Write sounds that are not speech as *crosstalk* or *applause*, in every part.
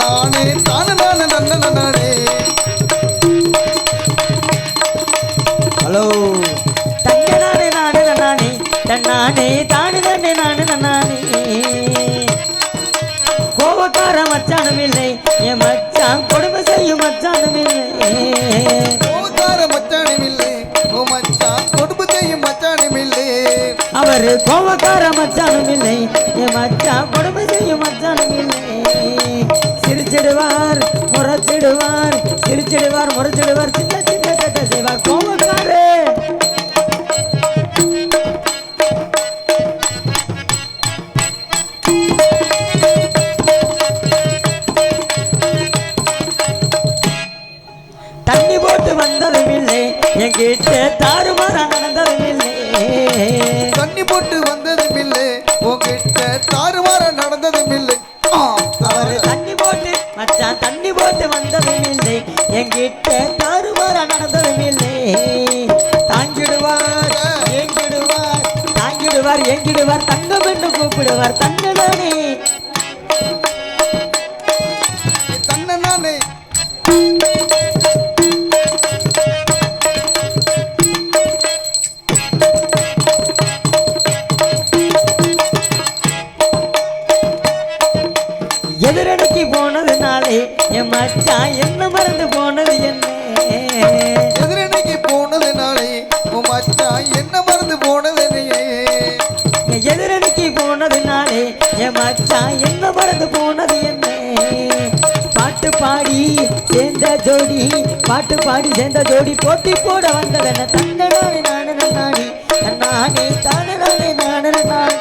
தன்னானே தானே நானே நன்ன நன்னானே ஹலோ. தங்கனானே நானே நானே தன்னானே தானே தானே நானே நானே கோபக்கார மச்சானும் இல்லை என் மச்சான் கொடுமை செய்யும் மச்சானும் இல்லை. கோவக்கார மச்சானும் இல்லை ஓ மச்சான் கொடுப்பு செய்யும் மச்சானும் இல்லை. அவர் கோபக்கார மச்சானும் இல்லை என் மச்சான் கொடுமை செய்யும் மச்சானும் இல்லை. சிரிச்சிடுவார் முறைச்சிடுவார் சிரிச்சிடுவார் முறைச்சிடுவார். சின்ன சின்ன சட்டை செய்வார். கோபக்காரு தண்ணி போட்டு வந்ததும் இல்லை. என்கிட்ட தாறுமாறா நடந்ததும் இல்லை. தண்ணி போட்டு வந்ததும் இல்லை. உங்ககிட்ட தாறுமாற என்கிட்ட தாறுமாறா நடந்ததும் தாங்கிடுவார் ஏங்கிடுவார் தாங்கிடுவார் ஏங்கிடுவார் தங்கம் என்று கூப்பிடுவார் தங்கடானே ஜோடி பாட்டு பாடி சேர்ந்த ஜோடி போட்டி போட வந்ததென்ன? தன்னடானே நானே நானே நானே தானே நானே நானே நானே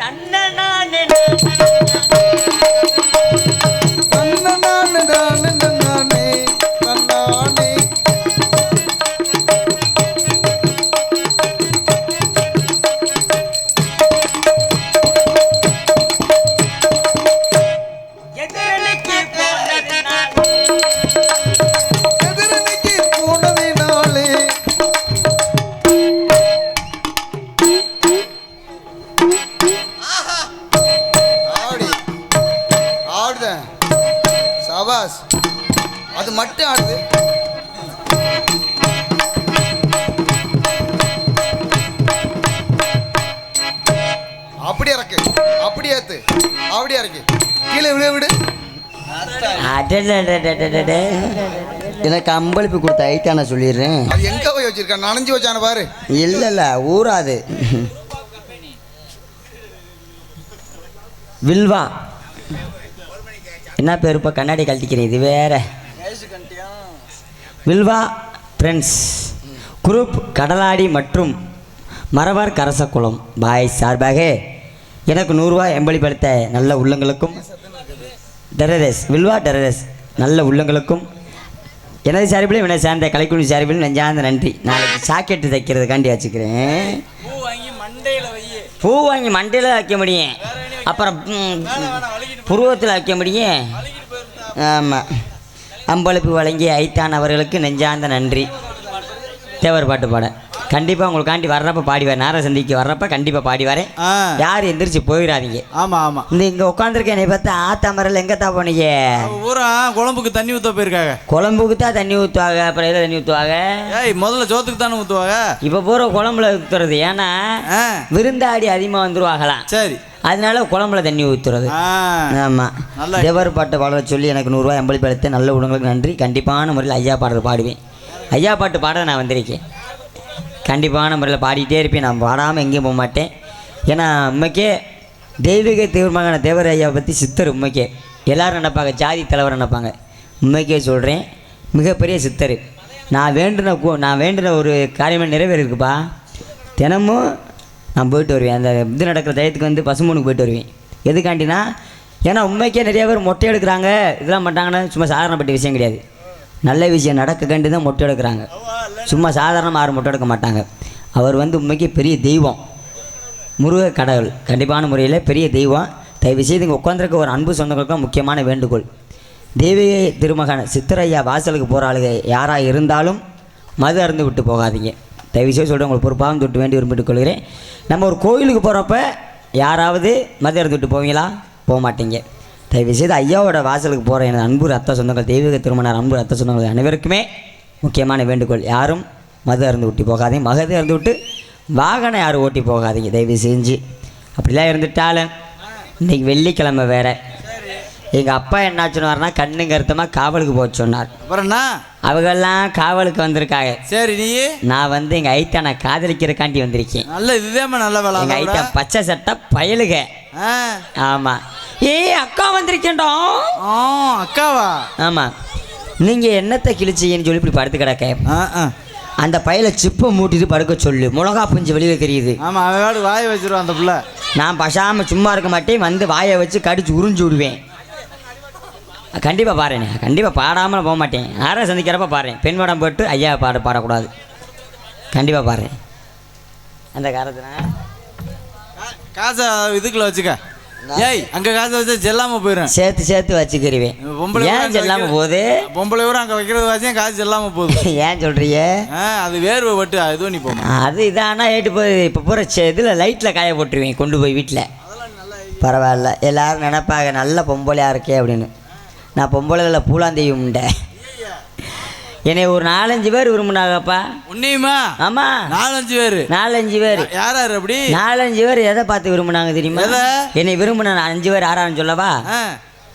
தன்னனானே தன்னை சபாஸ் அது மட்டும் ஆடுது. அப்படி இறக்கு. அப்படி ஏத்து. அப்படி இறக்கு. கீழே விழு விடு. கம்பளிப்பு எனக்கு அம்பளிப்பு கொடுத்த ஐட்டா நான் சொல்லிடுறேன் அது எங்க போய் வச்சிருக்கேன் நனைஞ்சு வச்சான பாரு இல்ல இல்ல ஊராது வில்வா என்ன பேருப்பா கண்ணாடி கழட்டிக்கிறேன். இது வேற. வில்வா ஃப்ரெண்ட்ஸ் குரூப் கடலாடி மற்றும் மரவார் கரசக்குளம். பாய் சார்பாக எனக்கு நூறுரூவா எம்பளிப்படுத்த நல்ல உள்ளங்களுக்கும் டெரரஸ். வில்வா டெரரஸ். நல்ல உள்ளங்களுக்கும். எனது சார்பிலும் எனது சேர்ந்த கலைக்குழு சார்பிலும் நெஞ்சார்ந்த நன்றி. நாளைக்கு சாக்கெட்டு தைக்கிறதுக்காண்டி வச்சுக்கிறேன். பூ வாங்கி மண்டையில் வைக்க முடியும். அப்புறம் புருவத்தில் வைக்க முடியும். ஆமாம் அம்பளிப்பு வழங்கிய ஐத்தான் அவர்களுக்கு நெஞ்சார்ந்த நன்றி. தேவர் பாட்டு பாட. கண்டிப்பாக உங்களுக்காண்டி வர்றப்ப பாடி வரேன் நேர சந்திக்கு வர்றப்ப கண்டிப்பாக பாடி வரேன் யாரும் எந்திரிச்சு போயிடாதீங்க ஆமா ஆமா. இந்த இங்கே உட்காந்துருக்க என்னை பார்த்தா ஆத்தா மரல் எங்கத்தா போனீங்க? ஊரா குழம்புக்கு தண்ணி ஊத்த போயிருக்காங்க. குழம்புக்கு தான் தண்ணி ஊற்றுவாங்க அப்புறம் எதில் தண்ணி ஊற்றுவாங்க ஏய் முதல்ல சோத்துக்கு தானே ஊத்துவாங்க? இப்போ பூரா குழம்புல ஊற்றுறது ஏன்னா விருந்தாடி அதிகமாக வந்துருவாங்களாம். சரி. அதனால குழம்புல தண்ணி ஊற்றுறது ஆமாம் தேவர் பாட்டை பாட சொல்லி எனக்கு நூறுரூவா எம்பளி படுத்த நல்ல உடங்களுக்கு நன்றி. கண்டிப்பான முறையில் ஐயா பாடுறது பாடுவேன். ஐயா பாட்டு பாட நான் வந்திருக்கேன். கண்டிப்பான முறையில் பாடிக்கிட்டே இருப்பேன். நான் பாடாமல் எங்கேயும் போக மாட்டேன். ஏன்னா உண்மைக்கே தெய்வீக தீவிரமான தேவர் ஐயாவை பற்றி சித்தர் உண்மைக்கே. எல்லாரும் நினைப்பாங்க ஜாதி தலைவர் நினைப்பாங்க. உண்மைக்கே சொல்கிறேன் மிகப்பெரிய சித்தர். நான் வேண்டின கூ நான் வேண்டின ஒரு காரியமே நிறைவேறிருக்குப்பா. தினமும் நான் போயிட்டு வருவேன். அந்த இது நடக்கிற தயத்துக்கு வந்து பசுமூனுக்கு போயிட்டு வருவேன். எதுக்காண்டினா ஏன்னா உண்மைக்கே நிறைய பேர் மொட்டை எடுக்கிறாங்க இதெல்லாம் பண்ணுறாங்கன்னா சும்மா சாதாரணப்பட்ட விஷயம் கிடையாது. நல்ல விஷயம் நடக்க கண்டு தான் மொட்டை எடுக்கிறாங்க. சும்மா சாதாரணமாக யாரும் மொட்டை எடுக்க மாட்டாங்க. அவர் வந்து உண்மைக்கு பெரிய தெய்வம். முருக கடவுள். கண்டிப்பான முறையில் பெரிய தெய்வம். தயவு செய்து இங்கே உட்காந்துருக்க ஒரு அன்பு சொந்தங்களுக்கும் முக்கியமான வேண்டுகோள். தேவிகை திருமகன் சித்தரையா வாசலுக்கு போகிற ஆளுக யாராக இருந்தாலும் மது அருந்து விட்டு போகாதீங்க. தயவு செய்து சொல்கிறேன் உங்களுக்கு பொறுப்பாகவும் தொட்டு வேண்டி விரும்பிட்டு கொள்கிறேன். நம்ம ஒரு கோயிலுக்கு போகிறப்ப யாராவது மது அருந்து விட்டு போவீங்களா? போக மாட்டீங்க. தயவு செய்து ஐயாவோட வாசலுக்கு போகிற எனது அன்பு ரத்த சொந்தங்கள் தெய்வீக திருமணம் அன்பு ரத்த சொந்தங்கள் அனைவருக்குமே முக்கியமான வேண்டுகோள். யாரும் மது அருந்து விட்டு போகாதீங்க. மகது அருந்து விட்டு வாகனம் யாரும் ஓட்டி போகாதீங்க. தயவு செஞ்சு. அப்படிலாம் இருந்துட்டாலும் இன்னைக்கு வெள்ளிக்கிழமை வேற. எங்கள் அப்பா என்ன சொன்னார்னா கண்ணு கருத்தமாக காவலுக்கு போக சொன்னார். அப்புறம் என்ன? அவங்கெல்லாம் காவலுக்கு வந்திருக்காங்க. சரி நீ? நான் வந்து எங்கள் ஐத்தானை காதலிக்கிறக்காண்டி வந்திருக்கேன். நல்ல இதுதான் நல்ல வேலை எங்கள் அதை விட. ஐத்தா பச்சை சட்டை பயலுக. ஆமாம் ஏய் அக்கா வந்திருக்கேன்டா. ஆ அக்காவா? ஆமாம் நீங்கள் என்னத்தை கிழிச்சிங்கன்னு சொல்லி இப்படி படுத்து கிடக்க? அந்த பையில சிப்பை மூட்டிட்டு படுக்க சொல்லு. மிளகா பிஞ்சு வெளியில் தெரியுது. ஆமாம் அவன் வாய வச்சிருவான் அந்த பிள்ளை. நான் பசாமல் சும்மா இருக்க மாட்டேன். வந்து வாயை வச்சு கடிச்சு உறிஞ்சு விடுவேன். கண்டிப்பாக பாருண்ணே கண்டிப்பாக பாடாமல் போக மாட்டேன். ஆரை சந்திக்கிறப்ப பாடுறேன் பெண் படம் போட்டு ஐயா பாட பாடக்கூடாது. கண்டிப்பாக பாடுறேன் அந்த காலத்தில் காசை இதுக்குள்ள வச்சுக்க. ஏய் அங்க காசை வச்சா செல்லாம போயிடும் சேர்த்து சேர்த்து வச்சுக்கிருவேன். பொம்பளை ஏன் வைக்கிறது- போகுது? பொம்பளை ஊரா அங்க வைக்கிறது வச்சேன் காசு செல்லாம போகுது. *laughs* ஏன் சொல்கிறிய ஆ அது வேர்வை பட்டு அது நீ போமா அது இதானா ஏட்டு போய் இப்போ பூரா இதில் லைட்டில் காய போட்டுருவேன் கொண்டு போய் வீட்டில் பரவாயில்ல. எல்லாரும் நினைப்பாங்க நல்ல பொம்பளையாக இருக்கே அப்படின்னு. நான் பொம்பளைகளில் பூலாந்தேவி உண்டை என்னை ஒரு நாலஞ்சு பேர் விரும்பினாங்கப்பா. உன்னையுமா? ஆமாம் நாலஞ்சு பேரு. நாலஞ்சு பேர். யார் யார் அப்படி? நாலஞ்சு பேர் எதை பார்த்து விரும்பினாங்க தெரியுமா? என்னை விரும்பின அஞ்சு பேர் ஆறான்னு சொல்லவா?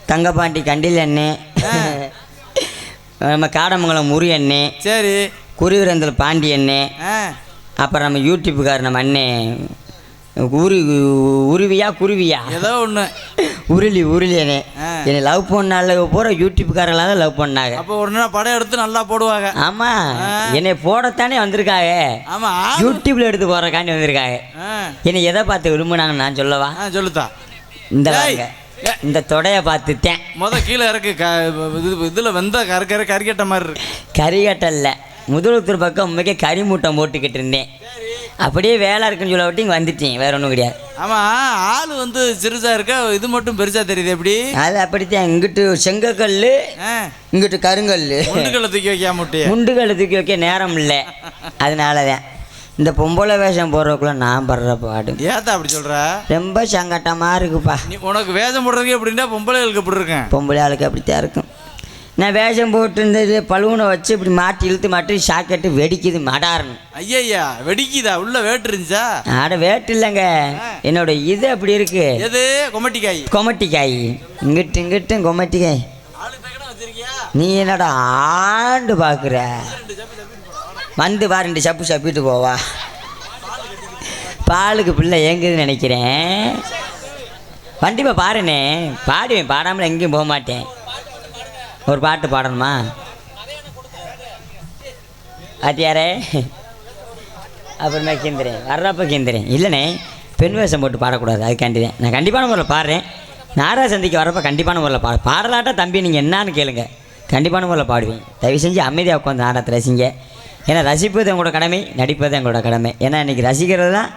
தங்கப்பாண்டி கண்டில் அண்ணே நம்ம காடமங்கலம் முரு அண்ணே சரி. குருவிரந்தல் பாண்டி அண்ணே ஆ. அப்புறம் நம்ம யூடியூப்புக்கார் நம்ம அண்ணே. உரு உருவியா குருவியா? ஏதோ ஒன்று உருளி உருளி அண்ணே ஆ. என்னை லவ் பண்ணால பூரா யூடியூப்காரெல்லாம் தான் லவ் பண்ணாங்க. அப்போ ஒரு நாள் படம் எடுத்து நல்லா போடுவாங்க. ஆமாம் என்னை போடத்தானே வந்திருக்காங்க. ஆமா ஆ யூடியூப்ல எடுத்து போடுறக்காண்டி வந்திருக்காங்க. என்னை எதை பார்த்து விரும்புனாங்க நான் சொல்லவா? ஆ சொல்லுத்தா. இந்த. இந்த தொடையை பார்த்துட்டேன். முத கீழே இறக்கு க இது இதில் வெந்த கரு கரு கறிக்கட்ட மாதிரி இருக்கு. கறிகட்டல்ல முதலுத்தூர் பக்கம் உண்மைக்கே கறி மூட்டை போட்டுக்கிட்டு இருந்தேன். அப்படியே வேலை இருக்குன்னு சொல்ல விட்டு இங்கே வந்துட்டேன். வேற ஒன்றும் கிடையாது. ஆமா ஆள் வந்து சிறுசா இருக்க? இது மட்டும் பெருசா தெரியுது எப்படி? அது அப்படித்தான். இங்கிட்டு செங்கக்கல் இங்கிட்டு கருங்கல் முண்டுகளை தூக்கி வைக்காம முட்டைய முண்டுகளை தூக்கி வைக்க நேரம் இல்லை. அதனால தான் இந்த பொம்பளை வேஷம் போடுறதுக்குள்ள நான் படுற பாடு. ஏத்தா அப்படி சொல்ற? ரொம்ப சங்கட்டமாக இருக்குப்பா. உனக்கு வேஷம் போடுறதுக்கு எப்படின்னா பொம்பளைகளுக்கு எப்படி இருக்கேன் பொம்பளை ஆளுக்கு அப்படித்தான் இருக்கும். நான் வேஷம் போட்டு இருந்தது பழுவனை வச்சு இப்படி மாட்டி இழுத்து மாட்டி ஷாக்கெட்டு வெடிக்குது மடாரணும் ஐயா வெடிக்குதா? உள்ள வேட்டு இருந்துச்சா? ஆட வேட்டு இல்லைங்க. என்னோட இது அப்படி இருக்கு. எது? கொமட்டிக்காய். கொமட்டிக்காய். இங்கிட்டு இங்கிட்டும் கொமட்டிக்காய். நீ என்னடா ஆண்டு பார்க்குற வந்து வா ரெண்டு சப்பு சப்பிட்டு போவா. பாலுக்கு பிள்ளை ஏங்குதுன்னு நினைக்கிறேன். கண்டிப்பாக பாருண்ணே. பாடுவேன் பாடாமல் எங்கேயும் போக மாட்டேன். ஒரு பாட்டு பாடணுமா? ஆத்தியாரே. அப்புறமே கிந்திரேன். வர்றப்ப கிந்திரேன். இல்லைண்ணே பெண் வேஷம் போட்டு பாடக்கூடாது. அதுக்காண்டி தான். நான் கண்டிப்பான முறையில் பாடுறேன். நாரா சந்திக்கு வரப்போ கண்டிப்பான முறையில் பாடு. பாடலாட்டா தம்பி நீங்கள் என்னான்னு கேளுங்க. கண்டிப்பான முறையில் பாடுவேன். தயவு செஞ்சு அமைதியாக உட்காந்து நாடகத்தை ரசிங்க. ஏன்னா ரசிப்பது உங்களோட கடமை நடிப்பது எங்களோட கடமை. ஏன்னா இன்றைக்கி ரசிக்கிறது தான்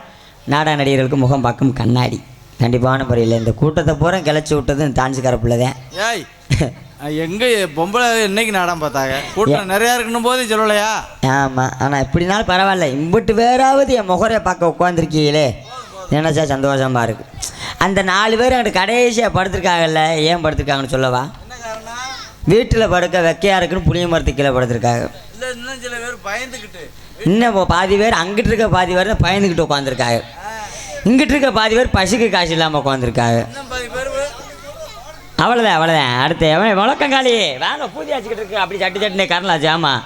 நாடக நடிகர்களுக்கு முகம் பார்க்கும் கண்ணாடி. கண்டிப்பான முறையில் இந்த கூட்டத்தை பூரா கிளச்சி விட்டதும் இந்த டான்ஸுக்கார பிள்ளை தான். எங்க பொம்பளை என்னைக்கு நாடம் பார்த்தாங்க? கூட்டம் நிறையா இருக்கணும் போதே சொல்லலையா? ஆமாம் ஆனால் எப்படினாலும் பரவாயில்ல. இம்பிட்டு வேறாவது என் முகரை பார்க்க உட்காந்துருக்கீங்களே நினச்சா சந்தோஷமா இருக்கு. அந்த நாலு பேர் என்கிட்ட கடைசியாக படுத்திருக்காங்கல்ல ஏன் படுத்திருக்காங்கன்னு சொல்லவா? வீட்டில் படுக்க வெக்கையாக இருக்குன்னு புளிய மரத்துக்கு கீழே படுத்திருக்காங்க. இல்லை இன்னும் சில பேர் பயந்துக்கிட்டு. இன்னும் பாதி பேர் அங்கிட்டு இருக்க பாதி பேர் பயந்துக்கிட்டு உட்காந்துருக்காங்க இங்கிட்டு இருக்க பாதி பேர் பசுக்கு காசு இல்லாமல் உட்காந்துருக்காங்க அவ்வளோதான் அவ்வளோதான் அடுத்து எவன் முழக்கங்காளி வேலை பூஜை ஆச்சுக்கிட்டு இருக்கு. அப்படி சட்டு சட்டுன்னு கரலாச்சு ஆமாம்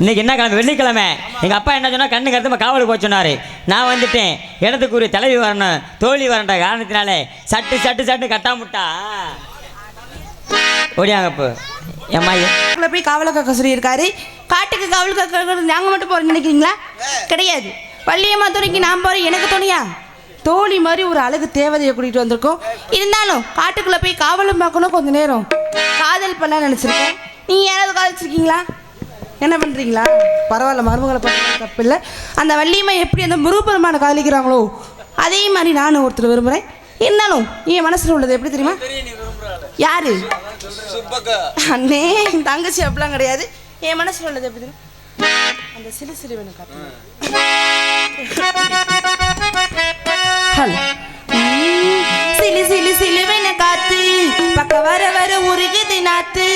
இன்னைக்கு என்ன கிழமை? வெள்ளிக்கிழமை. எங்கள் அப்பா என்ன சொன்னால் கண்ணு கருத்துமா காவலுக்கு போக சொன்னார். நான் வந்துட்டேன். இடத்துக்குரிய தலைவி வரணும் தோழி வரண்ட காரணத்தினாலே சட்டு சட்டு சட்டு கட்டாமுட்டா ஓடியாங்க இப்போ ஏமா போய் காவல காக்க சொல்லியிருக்காரு. காட்டுக்கு காவல் நாங்கள் மட்டும் போறோம் நினைக்கிறீங்களா? கிடையாது. பள்ளியம்மா துணைக்கு நான் போகிறேன் எனக்கு துணையா? தோழி மாதிரி ஒரு அழகு தேவதையை கூட்டிகிட்டு வந்திருக்கோம். இருந்தாலும் காட்டுக்குள்ளே போய் காவலும் பார்க்கணும் கொஞ்சம் நேரம். காதல் பண்ண நினச்சிருக்கேன். நீங்கள் யாராவது காதலிச்சிருக்கீங்களா? என்ன பண்ணுறீங்களா பரவாயில்ல மருமகளை பண்ணுறது தப்பு இல்லை அந்த வள்ளியம்மா எப்படி அந்த முருகப்பெருமானை காதலிக்கிறாங்களோ அதே மாதிரி நானும் ஒருத்தர் விரும்புகிறேன் இருந்தாலும் என் மனசில் உள்ளது எப்படி தெரியுமா? யாரு? அண்ணே தங்கச்சி அப்படிலாம் கிடையாது. என் மனசில் உள்ளது எப்படி தெரியும்? அந்த சிறு சிறுவனுக்கு ஹலோ சிலு சிலு சிலுவின காத்து பக்க வர வர உருகுது நாத்து.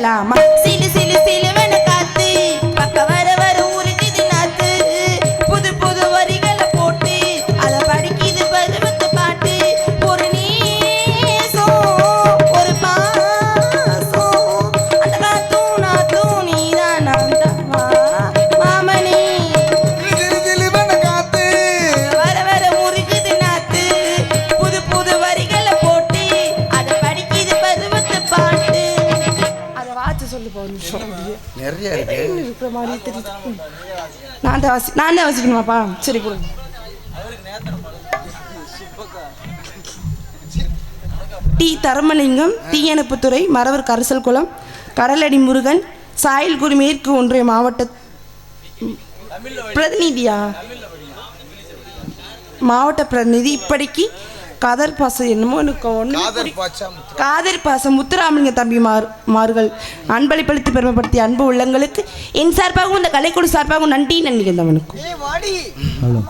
lama. நிறைய இருக்கு. நான் தான் வசி நான் சரி கொடுங்க டி தரமலிங்கம் தீயணைப்புத்துறை மரவர் கரிசல் குளம் கடலடி முருகன் சாயல்குடி மேற்கு ஒன்றிய மாவட்ட பிரதிநிதியா? மாவட்ட பிரதிநிதி இப்படிக்கு காதர் பாசம் என்னமோ எனக்கு ஒன்று காதர் பாசம் முத்துராமலிங்க தம்பி மாறு மாறுகள் அன்பளிப்பளித்து பெருமைப்படுத்திய அன்பு உள்ளங்களுக்கு என் சார்பாகவும் இந்த கலைக்குழு சார்பாகவும் நன்றி நன்றி தவனுக்கும் ஹலோ.